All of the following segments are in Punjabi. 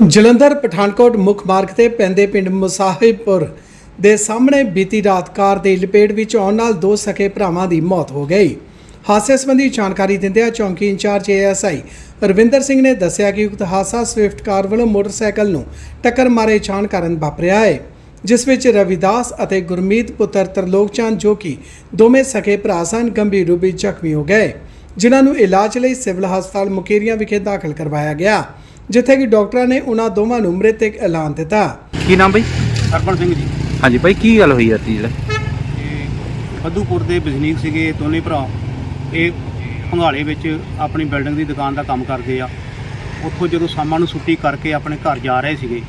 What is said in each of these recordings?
ਜਲੰਧਰ, ਪਠਾਨਕੋਟ ਮੁੱਖ ਮਾਰਗ ਤੇ ਪੈਂਦੇ ਪਿੰਡ ਮੁਸਾਹਿਬਪੁਰ ਦੇ ਸਾਹਮਣੇ ਬੀਤੀ ਰਾਤ ਕਾਰ ਦੇ ਲਪੇਟ ਵਿੱਚ ਆਉਣ ਨਾਲ ਦੋ ਸਕੇ ਭਰਾਵਾਂ ਦੀ ਮੌਤ ਹੋ ਗਈ। ਹਾਦਸੇ ਸੰਬੰਧੀ ਜਾਣਕਾਰੀ ਦਿੰਦਿਆਂ ਚੌਂਕੀ ਇੰਚਾਰਜ ਏਐਸਆਈ ਰਵਿੰਦਰ ਸਿੰਘ ਨੇ ਦੱਸਿਆ ਕਿ ਉਕਤ ਹਾਦਸਾ ਸਵਿਫਟ ਕਾਰ ਵੱਲੋਂ ਮੋਟਰਸਾਈਕਲ ਨੂੰ ਟੱਕਰ ਮਾਰੇ ਜਾਣ ਕਾਰਨ ਵਾਪਰਿਆ ਹੈ, ਜਿਸ ਵਿੱਚ ਰਵਿਦਾਸ ਅਤੇ ਗੁਰਮੀਤ ਪੁੱਤਰ ਤਰਲੋਕ ਚੰਦ ਜੋ ਕਿ ਦੋਵੇਂ ਸਕੇ ਭਰਾ ਸਨ, ਗੰਭੀਰ ਰੂਪ ਵਿੱਚ ਜ਼ਖਮੀ ਹੋ ਗਏ, ਜਿਨ੍ਹਾਂ ਨੂੰ ਇਲਾਜ ਲਈ ਸਿਵਲ ਹਸਪਤਾਲ ਮੁਕੇਰੀਆਂ ਵਿਖੇ ਦਾਖਲ ਕਰਵਾਇਆ ਗਿਆ। ਜਿੱਥੇ ਕਿ ਡਾਕਟਰਾਂ ਨੇ ਉਹਨਾਂ ਦੋਵਾਂ ਨੂੰ ਮ੍ਰਿਤਕ ਐਲਾਨ ਦਿੱਤਾ। ਕੀ ਨਾਮ ਬਈ? ਹਰਪਨ ਸਿੰਘ ਜੀ। ਹਾਂਜੀ ਬਾਈ ਕੀ ਗੱਲ ਹੋਈ ਆ ਤੀ ਜਿਹੜਾ? ਇਹ ਫੱਦੂਪੁਰ ਦੇ ਵਸਨੀਕ ਸੀਗੇ ਦੋਨੇ ਭਰਾ। ਇਹ ਭੰਗਾਲੇ ਵਿੱਚ ਆਪਣੀ ਬਿਲਡਿੰਗ ਦੀ ਦੁਕਾਨ ਦਾ ਕੰਮ ਕਰਦੇ ਆ। ਉੱਥੋਂ ਜਦੋਂ ਸ਼ਾਮਾਂ ਨੂੰ ਛੁੱਟੀ ਕਰਕੇ ਆਪਣੇ ਘਰ ਜਾ ਰਹੇ ਸੀਗੇ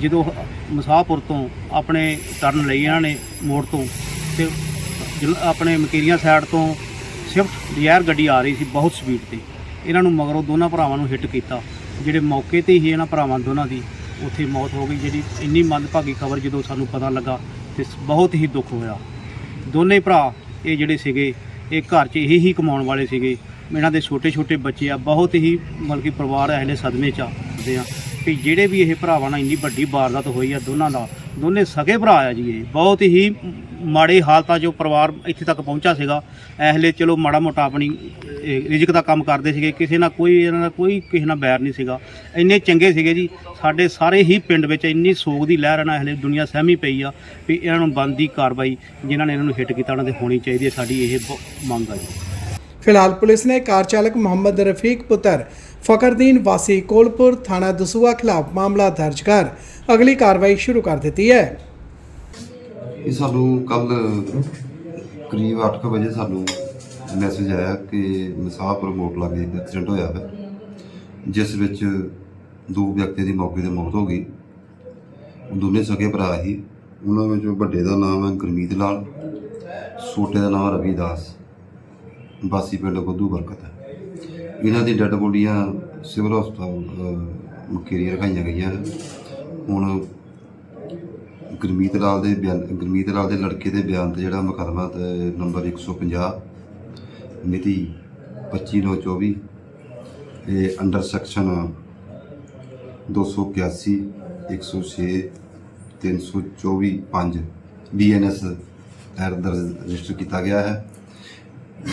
ਜਦੋਂ ਮਸਾਹਪੁਰ ਤੋਂ ਆਪਣੇ ਟਰਨ ਲਈ ਇਹਨਾਂ ਨੇ ਮੋੜ ਤੋਂ ਤੇ ਜਲ- ਆਪਣੇ ਮਕੇਰੀਆਂ ਸਾਈਡ ਤੋਂ ਸਵਿਫਟ ਡਿਜ਼ਾਇਰ ਗੱਡੀ ਆ ਰਹੀ ਸੀ ਬਹੁਤ ਸਪੀਡ ਤੇ। ਇਹਨਾਂ ਨੂੰ ਮਗਰੋਂ ਦੋਨਾਂ ਭਰਾਵਾਂ ਨੂੰ ਹਿੱਟ ਕੀਤਾ। ਜਿਹੜੇ ਮੌਕੇ ਤੇ ਹੀ ਇਹਨਾਂ ਭਰਾਵਾਂ ਦੋਨਾਂ ਦੀ ਉੱਥੇ ਮੌਤ ਹੋ ਗਈ, ਜਿਹੜੀ ਇੰਨੀ ਮੰਦਭਾਗੀ ਖਬਰ ਜਦੋਂ ਸਾਨੂੰ ਪਤਾ ਲੱਗਾ ਤੇ ਬਹੁਤ ਹੀ ਦੁੱਖ ਹੋਇਆ। ਦੋਨੇ ਭਰਾ ਇਹ ਜਿਹੜੇ ਸੀਗੇ, ਇਹ ਘਰ 'ਚ ਇਹੀ ਹੀ ਕਮਾਉਣ ਵਾਲੇ ਸੀਗੇ। ਇਹਨਾਂ ਦੇ ਛੋਟੇ ਛੋਟੇ ਬੱਚੇ ਆ, ਬਹੁਤ ਹੀ ਮਤਲਬ ਕਿ ਪਰਿਵਾਰ ਐਲੇ ਸਦਮੇ 'ਚ ਆਉਂਦੇ ਆ। ਵੀ ਜਿਹੜੇ ਵੀ ਇਹ ਭਰਾਵਾਂ ਨਾਲ ਇੰਨੀ ਵੱਡੀ ਵਾਰਦਾਤ ਹੋਈ ਆ ਦੋਨਾਂ ਦਾ ਦੋਨੇ ਸਗੇ ਭਰਾ ਆ ਜੀ ਇਹ। ਬਹੁਤ ਹੀ ਮਾੜੇ ਹਾਲਤਾਂ 'ਚੋਂ ਪਰਿਵਾਰ ਇੱਥੇ ਤੱਕ ਪਹੁੰਚਾ ਸੀਗਾ। ਐਹਲੇ ਚਲੋ ਮਾੜਾ ਮੋਟਾ ਆਪਣੀ ਰਿਜ਼ਕ ਦਾ ਕੰਮ ਕਰਦੇ ਸੀਗੇ। ਕਿਸੇ ਨਾਲ ਕੋਈ, ਇਹਨਾਂ ਦਾ ਕੋਈ ਕਿਸੇ ਨਾਲ ਬੈਰ ਨਹੀਂ ਸੀਗਾ। ਇੰਨੇ ਚੰਗੇ ਸੀਗੇ ਜੀ। ਸਾਡੇ ਸਾਰੇ ਹੀ ਪਿੰਡ ਵਿੱਚ ਇੰਨੀ ਸੋਗ ਦੀ ਲਹਿਰ ਨਾਲ ਹਲੇ ਦੁਨੀਆ ਸਹਿਮੀ ਪਈ ਆ ਵੀ ਇਹਨਾਂ ਨੂੰ ਬੰਦੀ ਕਾਰਵਾਈ ਜਿਨ੍ਹਾਂ ਨੇ ਇਹਨਾਂ ਨੂੰ ਹਿੱਟ ਕੀਤਾ, ਉਹਨਾਂ ਤੇ ਹੋਣੀ ਚਾਹੀਦੀ ਹੈ ਸਾਡੀ ਇਹ ਬ- ਮੰਗ ਆ ਜੀ। ਫਿਲਹਾਲ ਪੁਲਿਸ ਨੇ ਕਾਰ ਚਾਲਕ ਮੁਹੰਮਦ ਰਫੀਕ ਪੁੱਤਰ ਫਕਰਦੀਨ ਵਾਸੀ ਕੋਲਪੁਰ ਥਾਣਾ ਦਸੂਆ ਖਿਲਾਫ ਮਾਮਲਾ ਦਰਜ ਕਰ ਅਗਲੀ ਕਾਰਵਾਈ ਸ਼ੁਰੂ ਕਰ ਦਿੱਤੀ ਹੈ। ਇਹ ਸਾਨੂੰ ਕੱਲ ਕਰੀਬ 8:00 ਵਜੇ ਸਾਨੂੰ ਮੈਸੇਜ ਆਇਆ ਕਿ ਮਸਾਹਪੁਰ ਮੋਟ ਲਾਗੇ ਇੱਕ ਐਕਸੀਡੈਂਟ ਹੋਇਆ ਹੈ ਜਿਸ ਵਿੱਚ ਦੋ ਵਿਅਕਤੀ ਦੀ ਮੌਕੇ ਤੇ ਮੌਤ ਹੋ ਗਈ। ਉਹ ਦੋਨੇ ਸਕੇ ਭਰਾ ਸੀ। ਉਹਨਾਂ ਵਿੱਚੋਂ ਵੱਡੇ ਦਾ ਨਾਮ ਹੈ ਗੁਰਮੀਤ ਲਾਲ, ਛੋਟੇ ਦਾ ਨਾਮ ਰਵੀਦਾਸ ਬਾਸੀ ਪਿੰਡ ਬੱਧੂ ਬਰਕਤ ਹੈ। ਇਹਨਾਂ ਦੀ ਡੈੱਡ ਬੋਡੀਆਂ ਸਿਵਲ ਹਸਪਤਾਲ ਮੁਕੇਰੀਆਂ ਰਖਾਈਆਂ ਗਈਆਂ ਨੇ। ਹੁਣ ਗੁਰਮੀਤ ਲਾਲ ਦੇ ਬਿਆਨ, ਗੁਰਮੀਤ ਲਾਲ ਦੇ ਲੜਕੇ ਦੇ ਬਿਆਨ ਤੇ ਜਿਹੜਾ ਮੁਕੱਦਮਾ ਤੇ ਨੰਬਰ 150 ਮਿਤੀ 25/9/24 ਇਹ ਅੰਡਰ ਸੈਕਸ਼ਨ 281 106 324 5 ਬੀਐਨਐਸ ਐਰ ਦਰਜ ਰਜਿਸਟਰ ਕੀਤਾ ਗਿਆ ਹੈ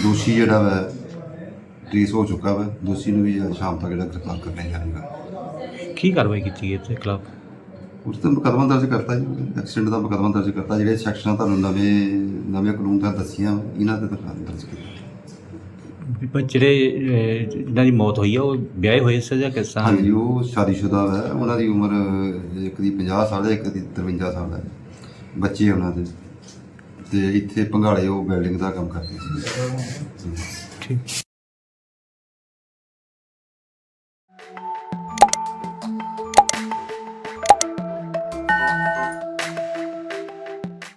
ਦੋਸ਼ੀ ਜਿਹੜਾ ਵਾ ਟ੍ਰੇਸ ਹੋ ਚੁੱਕਾ ਵਾ। ਦੋਸ਼ੀ ਨੂੰ ਵੀ ਸ਼ਾਮ ਤੱਕ ਜਿਹੜਾ ਗ੍ਰਿਫਤਾਰ ਕਰ ਲਿਆ ਜਾਏਗਾ ਕੀ ਕਾਰਵਾਈ ਕੀਤੀ ਗਈ ਤੇ ਖਿਲਾਫ? ਉਸ ਤੇ ਮੁਕੱਦਮਾ ਦਰਜ ਕਰਤਾ ਜੀ। ਐਕਸੀਡੈਂਟ ਦਾ ਮੁਕੱਦਮਾ ਦਰਜ ਕਰਤਾ। ਜਿਹੜੇ ਸੈਕਸ਼ਨਾਂ ਤੁਹਾਨੂੰ ਨਵੇਂ ਨਵੇਂ ਕਾਨੂੰਨ ਦਾ ਦੱਸੀਆਂ ਇਹਨਾਂ ਤੇ ਤਾਂ ਦਰਜ ਕੀਤਾ। ਵੀ ਪਰ ਜਿਹੜੇ ਅਹ, ਜਿਨ੍ਹਾਂ ਦੀ ਮੌਤ ਹੋਈ ਆ ਉਹ ਵਿਆਹੇ ਹੋਏ ਸੀ ਜਾਂ ਕਿਸ ਤਰ੍ਹਾਂ? ਹਾਂਜੀ ਉਹ ਸ਼ਾਦੀशुदा ਹੈ ਉਹਨਾਂ ਦੀ ਉਮਰ ਇੱਕ ਦੀ 50 ਸਾਲ ਹੈ ਇੱਕ ਦੀ 53 ਸਾਲ ਹੈ। ਬੱਚੇ ਉਹਨਾਂ ਦੇ। ਤੇ ਇੱਥੇ ਭੰਗਾਲੇ ਉਹ ਬਿਲਡਿੰਗ ਦਾ ਕੰਮ ਕਰਦੇ ਸੀ। ਠੀਕ।